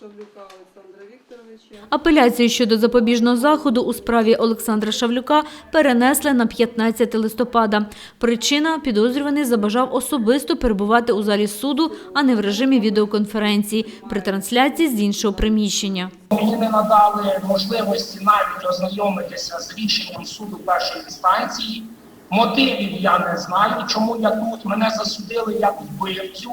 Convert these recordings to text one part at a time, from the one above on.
Шавлюка Олександра Вікторовича. Апеляцію щодо запобіжного заходу у справі Олександра Шавлюка перенесли на 15 листопада. Причина – підозрюваний забажав особисто перебувати у залі суду, а не в режимі відеоконференції при трансляції з іншого приміщення. Мені не надали можливості навіть ознайомитися з рішенням суду першої інстанції. Мотивів я не знаю, чому я тут. Мене засудили як вбивцю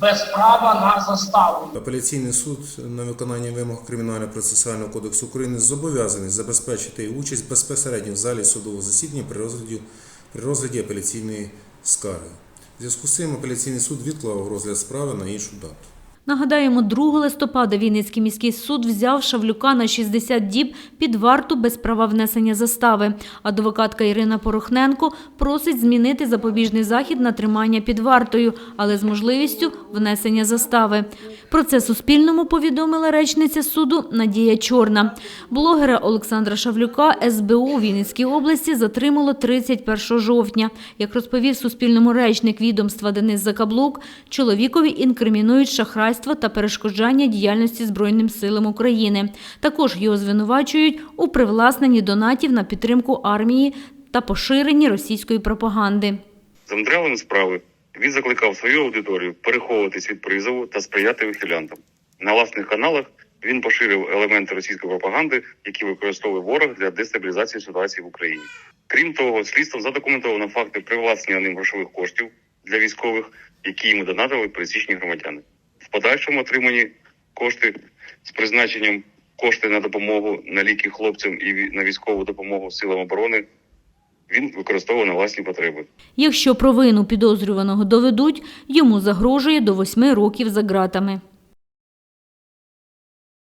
без права на заставу. Апеляційний суд на виконання вимог кримінально-процесуального кодексу України зобов'язаний забезпечити участь безпосередньо в залі судового засідання при розгляді, при розгляді апеляційної скарги. В зв'язку з цим апеляційний суд відклав розгляд справи на іншу дату. Нагадаємо, 2 листопада Вінницький міський суд взяв Шавлюка на 60 діб під варту без права внесення застави. Адвокатка Ірина Порохненко просить змінити запобіжний захід на тримання під вартою, але з можливістю внесення застави. Про це Суспільному повідомила речниця суду Надія Чорна. Блогера Олександра Шавлюка СБУ Вінницькій області затримало 31 жовтня. Як розповів Суспільному речник відомства Денис Закаблук, чоловікові інкримінують шахрайство та перешкоджання діяльності Збройним силам України. Також його звинувачують у привласненні донатів на підтримку армії та поширенні російської пропаганди. За матеріалами справи він закликав свою аудиторію переховуватись від призову та сприяти ухилянтам. На власних каналах він поширив елементи російської пропаганди, які використовує ворог для дестабілізації ситуації в Україні. Крім того, слідством задокументовано факти привласнення ним грошових коштів для військових, які йому донатили пересічні громадяни. В подальшому отримані кошти з призначенням кошти на допомогу на ліки хлопцям і на військову допомогу силам оборони. Він використовує на власні потреби. Якщо провину підозрюваного доведуть, йому загрожує до восьми років за ґратами.